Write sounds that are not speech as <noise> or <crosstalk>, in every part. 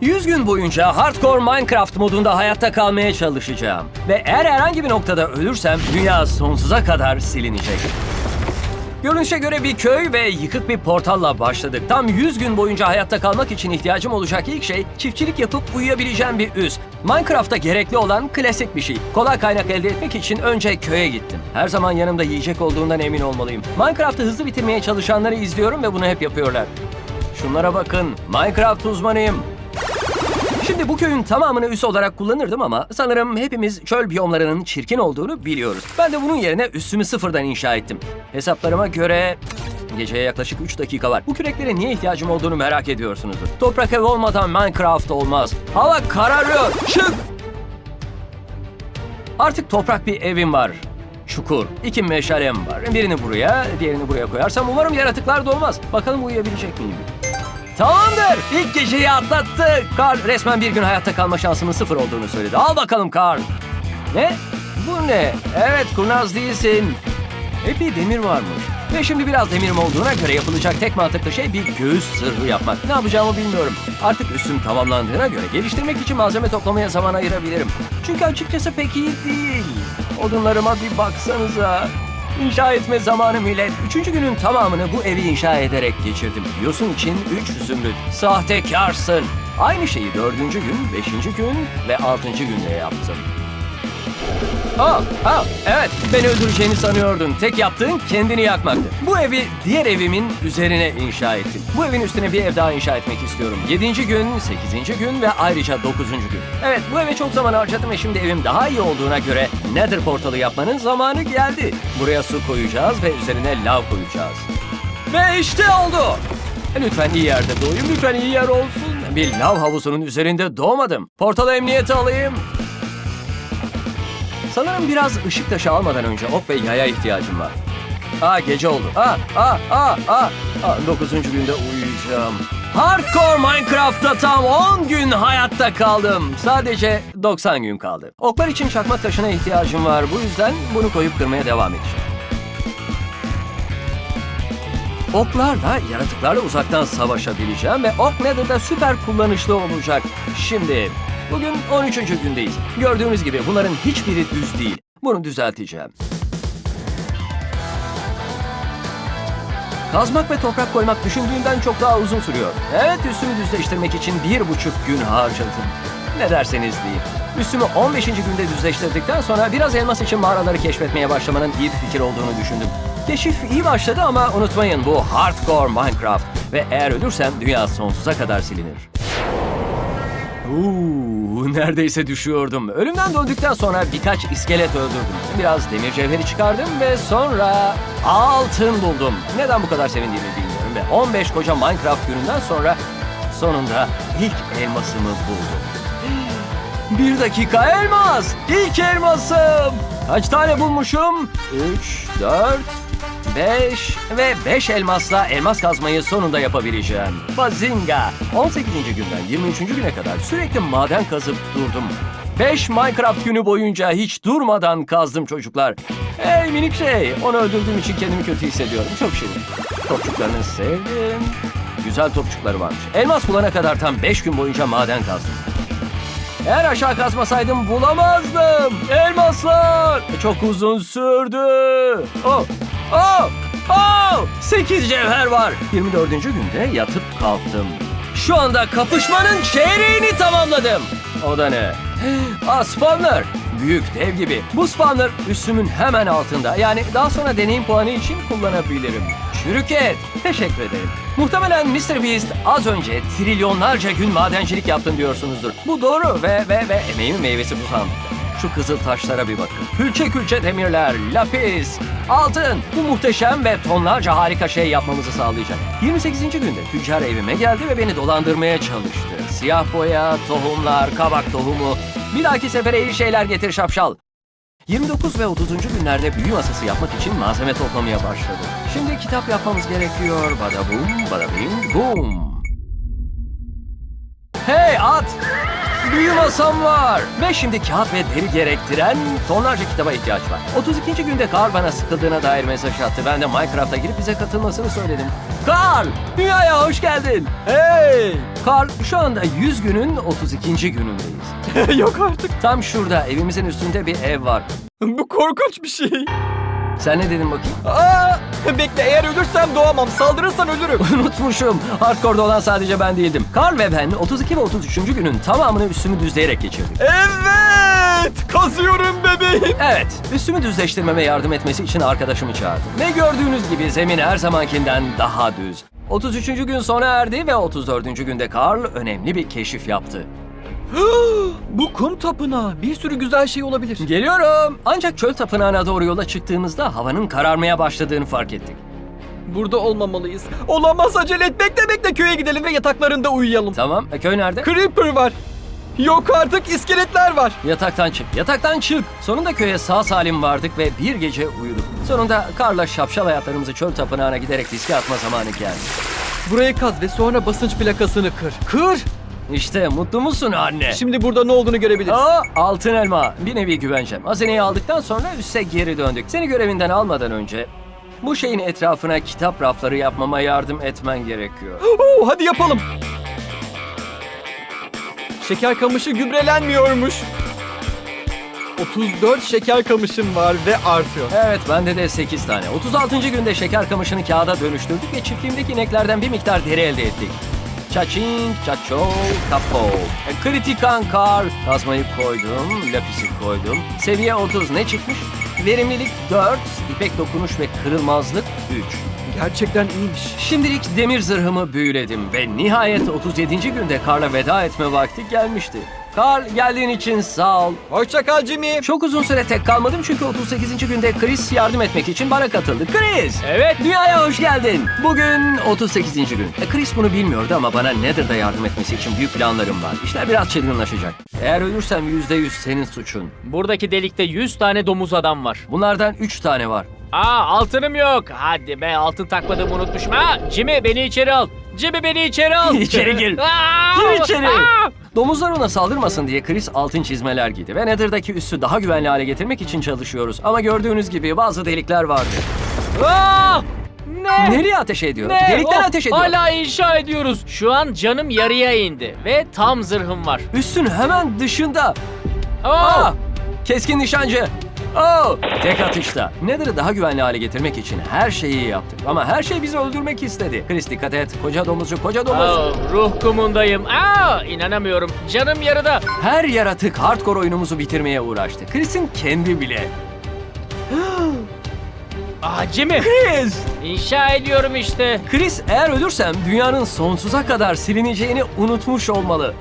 100 gün boyunca Hardcore Minecraft modunda hayatta kalmaya çalışacağım. Ve eğer herhangi bir noktada ölürsem dünya sonsuza kadar silinecek. Görünüşe göre bir köy ve yıkık bir portalla başladık. Tam 100 gün boyunca hayatta kalmak için ihtiyacım olacak ilk şey çiftçilik yapıp uyuyabileceğim bir üs. Minecraft'ta gerekli olan klasik bir şey. Kolay kaynak elde etmek için önce köye gittim. Her zaman yanımda yiyecek olduğundan emin olmalıyım. Minecraft'ı hızlı bitirmeye çalışanları izliyorum ve bunu hep yapıyorlar. Şunlara bakın. Minecraft uzmanıyım. Şimdi bu köyün tamamını üs olarak kullanırdım ama sanırım hepimiz çöl biyomlarının çirkin olduğunu biliyoruz. Ben de bunun yerine üssümü sıfırdan inşa ettim. Hesaplarıma göre geceye yaklaşık 3 dakika var. Bu küreklere niye ihtiyacım olduğunu merak ediyorsunuzdur. Toprak ev olmadan Minecraft olmaz. Hava kararıyor. Çık! Artık toprak bir evim var. Çukur. İki meşalem var. Birini buraya, diğerini buraya koyarsam umarım yaratıklar doğmaz. Bakalım uyuyabilecek miyim? Tamamdır. İlk geceyi atlattık. Karl resmen bir gün hayatta kalma şansımın sıfır olduğunu söyledi. Al bakalım Karl. Ne? Bu ne? Evet kurnaz değilsin. Epey demir varmış. Ve şimdi biraz demirim olduğuna göre yapılacak tek mantıklı şey bir göğüs zırhı yapmak. Ne yapacağımı bilmiyorum. Artık üstüm tamamlandığına göre geliştirmek için malzeme toplamaya zaman ayırabilirim. Çünkü açıkçası pek iyi değil. Odunlarıma bir baksanıza. İnşa etme zamanı millet. Üçüncü günün tamamını bu evi inşa ederek geçirdim. Yosun için üç zümrüt. Sahtekarsın. Aynı şeyi dördüncü gün, beşinci gün ve altıncı günde yaptım. Aa, aa, evet beni öldüreceğini sanıyordun. Tek yaptığın kendini yakmaktı. Bu evi diğer evimin üzerine inşa ettim. Bu evin üstüne bir ev daha inşa etmek istiyorum. Yedinci gün, sekizinci gün ve ayrıca dokuzuncu gün. Evet bu eve çok zaman harcadım ve şimdi evim daha iyi olduğuna göre Nether portalı yapmanın zamanı geldi. Buraya su koyacağız ve üzerine lav koyacağız. Ve işte oldu. Lütfen iyi yerde doğayım, lütfen iyi yer olsun. Bir lav havuzunun üzerinde doğmadım. Portalı emniyete alayım. Sanırım biraz ışık taşı almadan önce ok ve yaya ihtiyacım var. Aa gece oldu. Aa, aa, aa, aa. aa 9. günde uyuyacağım. Hardcore Minecraft'ta tam 10 gün hayatta kaldım. Sadece 90 gün kaldı. Oklar için çakmak taşına ihtiyacım var. Bu yüzden bunu koyup kırmaya devam edeceğim. Oklarla yaratıklarla uzaktan savaşabileceğim ve ok Nether'da süper kullanışlı olacak. Şimdi bugün 13. gündeyiz. Gördüğünüz gibi bunların hiçbiri düz değil. Bunu düzelteceğim. Kazmak ve toprak koymak düşündüğümden çok daha uzun sürüyor. Evet üstümü düzleştirmek için bir buçuk gün harcadım. Ne derseniz deyin. Üstümü 15. günde düzleştirdikten sonra biraz elmas için mağaraları keşfetmeye başlamanın iyi bir fikir olduğunu düşündüm. Keşif iyi başladı ama unutmayın bu hardcore Minecraft. Ve eğer ölürsem dünya sonsuza kadar silinir. Uuu, neredeyse düşüyordum. Ölümden döndükten sonra birkaç iskelet öldürdüm. Biraz demir cevheri çıkardım ve sonra altın buldum. Neden bu kadar sevindiğimi bilmiyorum ve 15 koca Minecraft gününden sonra sonunda ilk elmasımı buldum. <gasps> Bir dakika elmas! İlk elmasım! Kaç tane bulmuşum? 3, 4, 5 ve 5 elmasla elmas kazmayı sonunda yapabileceğim. Bazinga! 18. günden 23. güne kadar sürekli maden kazıp durdum. 5 Minecraft günü boyunca hiç durmadan kazdım çocuklar. Hey minik şey, onu öldürdüğüm için kendimi kötü hissediyorum. Çok şirin. Topçuklarını sevdim. Güzel topçukları varmış. Elmas bulana kadar tam 5 gün boyunca maden kazdım. Eğer aşağı kazmasaydım bulamazdım. Elmaslar. Çok uzun sürdü. Oh, oh, oh. 8 cevher var. 24. günde yatıp kalktım. Şu anda kapışmanın çeyreğini tamamladım. O da ne? <gasps> Spawner. Büyük dev gibi. Bu spawner üstümün hemen altında. Yani daha sonra deneyim puanı için kullanabilirim. Çürük et. Teşekkür ederim. Muhtemelen Mr. Beast az önce trilyonlarca gün madencilik yaptın diyorsunuzdur. Bu doğru ve ve ve emeğimin meyvesi bu sandıkta. Şu kızıl taşlara bir bakın. Külçe külçe demirler, lapis, altın. Bu muhteşem ve tonlarca harika şey yapmamızı sağlayacak. 28. günde tüccar evime geldi ve beni dolandırmaya çalıştı. Siyah boya, tohumlar, kabak tohumu. Bir dahaki sefere iyi şeyler getir şapşal. 29 ve 30. günlerde büyü masası yapmak için malzeme toplamaya başladım. Şimdi kitap yapmamız gerekiyor. Bada bum, bada bing, bum. Hey at! Büyü masam var. Ve şimdi kağıt ve deri gerektiren tonlarca kitaba ihtiyaç var. 32. günde Carl bana sıkıldığına dair mesaj attı. Ben de Minecraft'a girip bize katılmasını söyledim. Carl, dünyaya hoş geldin. Hey! Carl, şu anda 100 günün 32. günündeyiz. <laughs> Yok artık. Tam şurada evimizin üstünde bir ev var. Bu korkunç bir şey. Sen ne dedin bakayım? Aa! Bekle eğer ölürsem doğamam. Saldırırsan ölürüm. <laughs> Unutmuşum. Hardcore'da olan sadece ben değildim. Carl ve ben 32 ve 33. günün tamamını üstümü düzleyerek geçirdik. Evet! Kazıyorum bebeğim. Evet, üstümü düzleştirmeme yardım etmesi için arkadaşımı çağırdım. Ve gördüğünüz gibi zemin her zamankinden daha düz. 33. gün sona erdi ve 34. günde Carl önemli bir keşif yaptı. <gasps> Bu kum tapınağı. Bir sürü güzel şey olabilir. Geliyorum. Ancak çöl tapınağına doğru yola çıktığımızda havanın kararmaya başladığını fark ettik. Burada olmamalıyız. Olamaz acele et. Bekle bekle köye gidelim ve yataklarında uyuyalım. Tamam, e, köy nerede? Creeper var. Yok artık iskeletler var. Yataktan çık, yataktan çık. Sonunda köye sağ salim vardık ve bir gece uyuduk. Sonunda Karla şapşal hayatlarımızı çöl tapınağına giderek riske atma zamanı geldi. Burayı kaz ve sonra basınç plakasını kır. Kır! İşte mutlu musun anne? Şimdi burada ne olduğunu görebiliriz. Aa, altın elma. Bir nevi güvencem. Hazineyi aldıktan sonra üste geri döndük. Seni görevinden almadan önce bu şeyin etrafına kitap rafları yapmama yardım etmen gerekiyor. Oo, hadi yapalım. Şeker kamışı gübrelenmiyormuş. 34 şeker kamışım var ve artıyor. Evet, bende de 8 tane. 36. günde şeker kamışını kağıda dönüştürdük ve çiftliğimdeki ineklerden bir miktar deri elde ettik. Çaçing, çaço, kapo. E, kritikan kar. Kazmayı koydum, lapisi koydum. Seviye 30 ne çıkmış? Verimlilik 4, ipek dokunuş ve kırılmazlık 3. Gerçekten iyiymiş. Şimdilik demir zırhımı büyüledim ve nihayet 37. günde Karl'a veda etme vakti gelmişti. Karl geldiğin için sağ ol. Hoşça kal Jimmy. Çok uzun süre tek kalmadım çünkü 38. günde Chris yardım etmek için bana katıldı. Chris! Evet. Dünyaya hoş geldin. Bugün 38. gün. E, Chris bunu bilmiyordu ama bana Nether'da yardım etmesi için büyük planlarım var. İşler biraz çılgınlaşacak. Eğer ölürsem %100 senin suçun. Buradaki delikte 100 tane domuz adam var. Bunlardan 3 tane var. Aa altınım yok. Hadi be altın takmadığımı unutmuşum. Aa Jimmy beni içeri al. Jimmy beni içeri al. <laughs> İçeri gir. Aa! Gir içeri. Aa! Domuzlar ona saldırmasın diye Chris altın çizmeler giydi ve Nether'daki üssü daha güvenli hale getirmek için çalışıyoruz. Ama gördüğünüz gibi bazı delikler vardı. Aa! Ne? Nereye ateş ediyor? Ne? Delikten Oh, ateş ediyor. Hala inşa ediyoruz. Şu an canım yarıya indi ve tam zırhım var. Üssün hemen dışında. Aa! Aa! Keskin nişancı. Oo! Tek atışta. Nether'ı daha güvenli hale getirmek için her şeyi yaptık. Ama her şey bizi öldürmek istedi. Chris dikkat et. Koca domuzcu, koca domuz. Aa, ruh kumundayım. Aa, inanamıyorum. Canım yarıda. Her yaratık hardcore oyunumuzu bitirmeye uğraştı. Chris'in kendi bile. <gasps> Aa Jimmy. Chris! İnşa ediyorum işte. Chris eğer ölürsem dünyanın sonsuza kadar silineceğini unutmuş olmalı.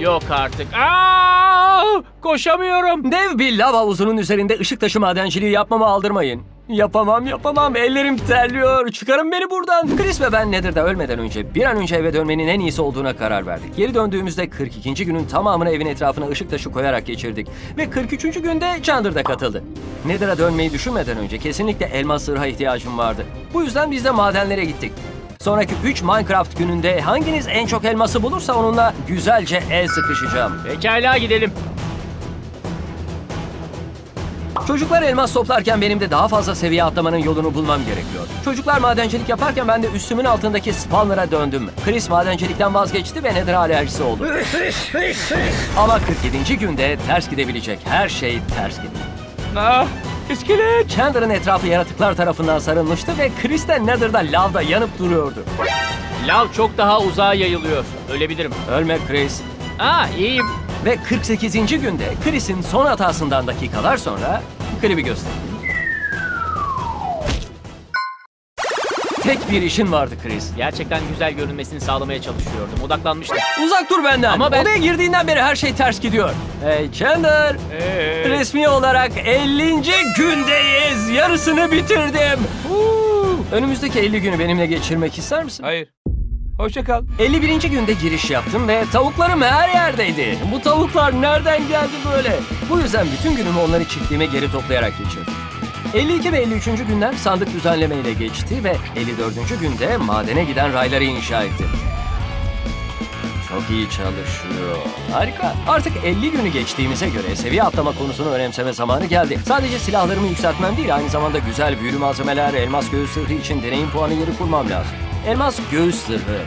Yok artık. Aa! Koşamıyorum. Dev bir lav havuzunun üzerinde ışık taşı madenciliği yapmamı aldırmayın. Yapamam yapamam ellerim terliyor. Çıkarın beni buradan. Chris ve ben Nether'da ölmeden önce bir an önce eve dönmenin en iyisi olduğuna karar verdik. Geri döndüğümüzde 42. günün tamamını evin etrafına ışık taşı koyarak geçirdik. Ve 43. günde Chandler da katıldı. Nether'a dönmeyi düşünmeden önce kesinlikle elmas zırha ihtiyacım vardı. Bu yüzden biz de madenlere gittik. Sonraki 3 Minecraft gününde hanginiz en çok elması bulursa onunla güzelce el sıkışacağım. Pekala gidelim. Çocuklar elmas toplarken benim de daha fazla seviye atlamanın yolunu bulmam gerekiyor. Çocuklar madencilik yaparken ben de üstümün altındaki spawner'a döndüm. Chris madencilikten vazgeçti ve nedir alerjisi oldu. Ama 47. günde ters gidebilecek her şey ters gitti. Ah, iskelet. Chandler'ın etrafı yaratıklar tarafından sarılmıştı ve de Nether'da lavda yanıp duruyordu. Lav çok daha uzağa yayılıyor. Ölebilirim. Ölme Chris. Aa iyiyim. Ve 48. günde Chris'in son hatasından dakikalar sonra klibi gösterdim. Tek bir işin vardı Chris. Gerçekten güzel görünmesini sağlamaya çalışıyordum. Odaklanmıştım. Uzak dur benden. Ama ben- Odaya girdiğinden beri her şey ters gidiyor. Hey Chandler. Ee, Resmi olarak 50. gündeyiz. Yarısını bitirdim. Önümüzdeki 50 günü benimle geçirmek ister misin? Hayır. Hoşça kal. 51. günde giriş yaptım ve tavuklarım her yerdeydi. Bu tavuklar nereden geldi böyle? Bu yüzden bütün günümü onları çiftliğime geri toplayarak geçirdim. 52 ve 53. günler sandık düzenlemeyle geçti ve 54. günde madene giden rayları inşa ettim. Çok iyi çalışıyor. Harika. Artık 50 günü geçtiğimize göre seviye atlama konusunu önemseme zamanı geldi. Sadece silahlarımı yükseltmem değil, aynı zamanda güzel büyülü malzemeler, elmas göğüs zırhı için deneyim puanı yeri kurmam lazım. Elmas göğüs zırhı.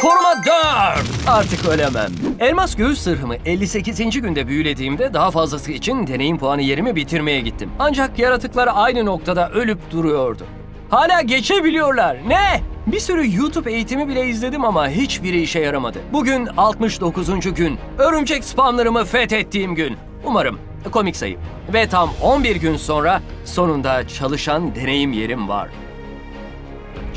Koruma 4! Artık ölemem. Elmas göğüs zırhımı 58. günde büyülediğimde daha fazlası için deneyim puanı yerimi bitirmeye gittim. Ancak yaratıklar aynı noktada ölüp duruyordu. Hala geçebiliyorlar. Ne? Bir sürü YouTube eğitimi bile izledim ama hiçbiri işe yaramadı. Bugün 69. gün. Örümcek spamlarımı fethettiğim gün. Umarım komik sayı. Ve tam 11 gün sonra sonunda çalışan deneyim yerim var.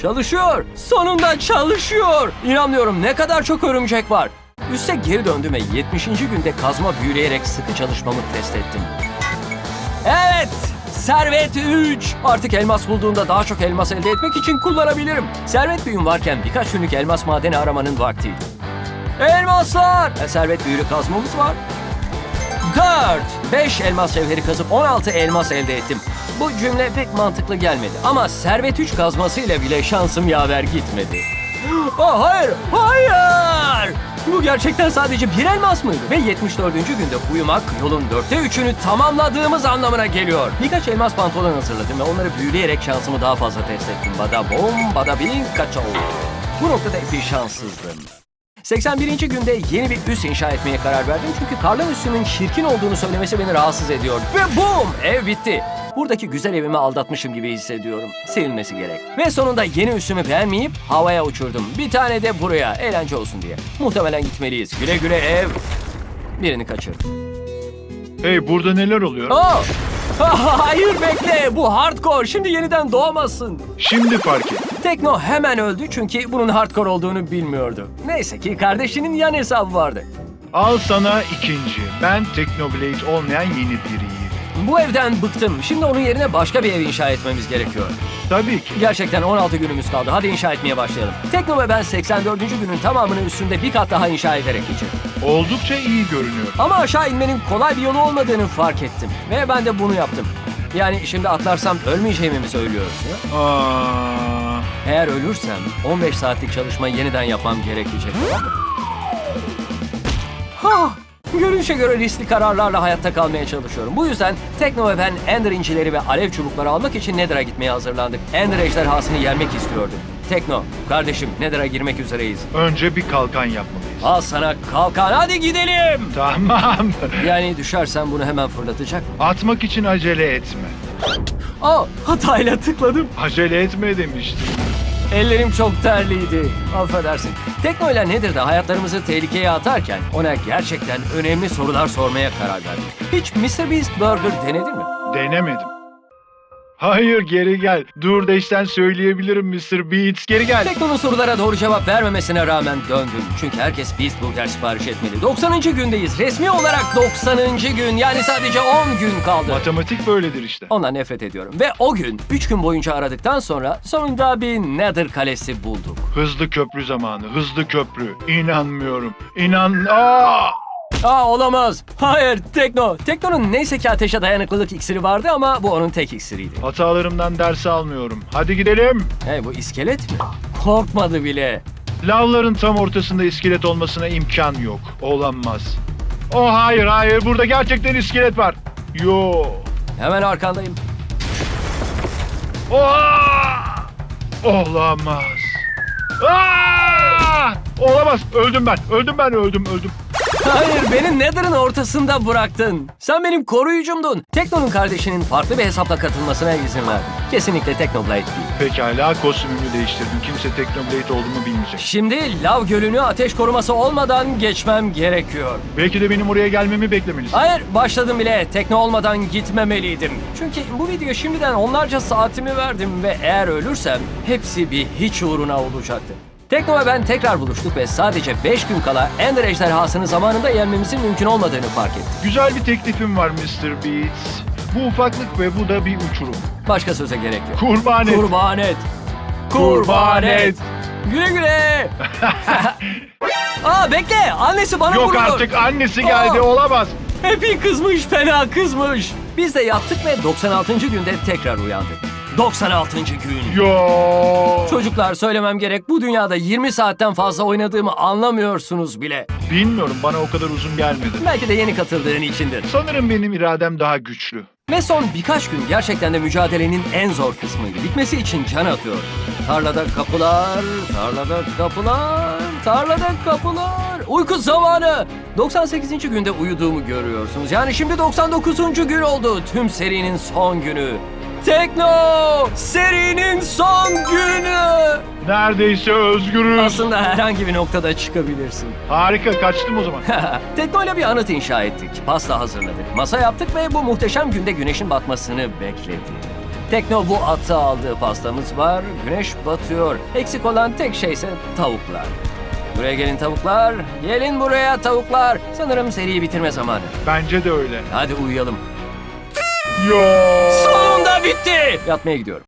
Çalışıyor. Sonunda çalışıyor. İnanmıyorum ne kadar çok örümcek var. Üste geri döndüm ve 70. günde kazma büyüleyerek sıkı çalışmamı test ettim. Evet! Servet 3! Artık elmas bulduğumda daha çok elmas elde etmek için kullanabilirim. Servet büyüm varken birkaç günlük elmas madeni aramanın vaktiydi. Elmaslar! E, servet büyülü kazmamız var. 4. 5 elmas cevheri kazıp 16 elmas elde ettim. Bu cümle pek mantıklı gelmedi ama servet 3 kazmasıyla bile şansım yaver gitmedi. Oh hayır, hayır! Bu gerçekten sadece bir elmas mıydı? Ve 74. günde uyumak yolun dörtte üçünü tamamladığımız anlamına geliyor. Birkaç elmas pantolon hazırladım ve onları büyüleyerek şansımı daha fazla test ettim. Bada bom, bada bing, kaça oldu. Bu noktada epey şanssızdım. 81. günde yeni bir üs inşa etmeye karar verdim çünkü karlan üssünün çirkin olduğunu söylemesi beni rahatsız ediyor. Ve boom! Ev bitti. Buradaki güzel evimi aldatmışım gibi hissediyorum. Silinmesi gerek. Ve sonunda yeni üssümü beğenmeyip havaya uçurdum. Bir tane de buraya eğlence olsun diye. Muhtemelen gitmeliyiz. Güle güle ev. Birini kaçırdım. Hey burada neler oluyor? Oh! <laughs> Hayır bekle bu hardcore şimdi yeniden doğamazsın. Şimdi fark et. Tekno hemen öldü çünkü bunun hardcore olduğunu bilmiyordu. Neyse ki kardeşinin yan hesabı vardı. Al sana ikinci. Ben Technoblade olmayan yeni biriyim. Bu evden bıktım. Şimdi onun yerine başka bir ev inşa etmemiz gerekiyor. Tabii ki. Gerçekten 16 günümüz kaldı. Hadi inşa etmeye başlayalım. Tekno ve ben 84. günün tamamını üstünde bir kat daha inşa ederek geçirdim. Oldukça iyi görünüyor. Ama aşağı inmenin kolay bir yolu olmadığını fark ettim. Ve ben de bunu yaptım. Yani şimdi atlarsam ölmeyeceğimi mi söylüyorsun? Aa, Eğer ölürsem 15 saatlik çalışmayı yeniden yapmam gerekecek. tamam mı? Ha, görünüşe göre riskli kararlarla hayatta kalmaya çalışıyorum. Bu yüzden Tekno ve ben Ender incileri ve alev çubukları almak için Nether'a gitmeye hazırlandık. Ender ejderhasını yenmek istiyordum. Tekno, kardeşim Nether'a girmek üzereyiz. önce bir kalkan yapmalıyız. Al sana kalkan hadi gidelim. Tamam. <laughs> Yani düşersen bunu hemen fırlatacak mı? Atmak için acele etme. Aa, hatayla tıkladım. Acele etme demiştim. Ellerim çok terliydi. Affedersin. Tekno ile nedir de hayatlarımızı tehlikeye atarken ona gerçekten önemli sorular sormaya karar verdim. Hiç Mr. Beast Burger denedin mi? Denemedim. Hayır geri gel. Dur deşten söyleyebilirim Mr. Beats. Geri gel. Tekno'nun sorulara doğru cevap vermemesine rağmen döndüm. Çünkü herkes Beast Burger sipariş etmeli. 90. gündeyiz. Resmi olarak 90. gün. Yani sadece 10 gün kaldı. Matematik böyledir işte. Ondan nefret ediyorum. Ve o gün 3 gün boyunca aradıktan sonra sonunda bir Nether kalesi bulduk. Hızlı köprü zamanı. Hızlı köprü. İnanmıyorum. İnan... Aa! Aa olamaz. Hayır Tekno. Tekno'nun neyse ki ateşe dayanıklılık iksiri vardı ama bu onun tek iksiriydi. Hatalarımdan ders almıyorum. Hadi gidelim. Hey bu iskelet mi? Korkmadı bile. Lavların tam ortasında iskelet olmasına imkan yok. Olamaz. Oh hayır hayır burada gerçekten iskelet var. Yo. Hemen arkandayım. Oh! Olamaz. Aa! Olamaz. Öldüm ben. Öldüm ben. Öldüm. Öldüm. Hayır beni Nether'ın ortasında bıraktın. Sen benim koruyucumdun. Tekno'nun kardeşinin farklı bir hesapla katılmasına izin verdin. Kesinlikle Teknoblade değil. Pekala kostümümü değiştirdim. Kimse Technoblade olduğumu bilmeyecek. Şimdi lav gölünü ateş koruması olmadan geçmem gerekiyor. Belki de benim oraya gelmemi beklemelisin. Hayır başladım bile. Tekno olmadan gitmemeliydim. Çünkü bu video şimdiden onlarca saatimi verdim ve eğer ölürsem hepsi bir hiç uğruna olacaktı. Tekno ve ben tekrar buluştuk ve sadece 5 gün kala Ender ejderhasını zamanında yenmemizin mümkün olmadığını fark ettim. Güzel bir teklifim var Mr. Beats. Bu ufaklık ve bu da bir uçurum. Başka söze gerek yok. Kurban et. Kurban et. Kurban et. Güle güle. <laughs> Aa bekle. Annesi bana Yok vurdu. artık annesi geldi Aa! olamaz. Happy kızmış, fena kızmış. Biz de yattık ve 96. günde tekrar uyandık. 96. gün. Yo. Çocuklar söylemem gerek bu dünyada 20 saatten fazla oynadığımı anlamıyorsunuz bile. Bilmiyorum bana o kadar uzun gelmedi. Belki de yeni katıldığın içindir. Sanırım benim iradem daha güçlü. Ve son birkaç gün gerçekten de mücadelenin en zor kısmıydı. Bitmesi için can atıyor. Tarlada kapılar, tarlada kapılar, tarlada kapılar. Uyku zamanı. 98. günde uyuduğumu görüyorsunuz. Yani şimdi 99. gün oldu. Tüm serinin son günü. Tekno! Serinin son! Neredeyse özgürüz. Aslında herhangi bir noktada çıkabilirsin. <laughs> Harika kaçtım o zaman. <laughs> Teknoyla bir anıt inşa ettik. Pasta hazırladık. Masa yaptık ve bu muhteşem günde güneşin batmasını bekledik. Tekno bu atı aldığı pastamız var. Güneş batıyor. Eksik olan tek şey ise tavuklar. Buraya gelin tavuklar. Gelin buraya tavuklar. Sanırım seriyi bitirme zamanı. Bence de öyle. Hadi uyuyalım. Yo. Sonunda bitti. Yatmaya gidiyorum.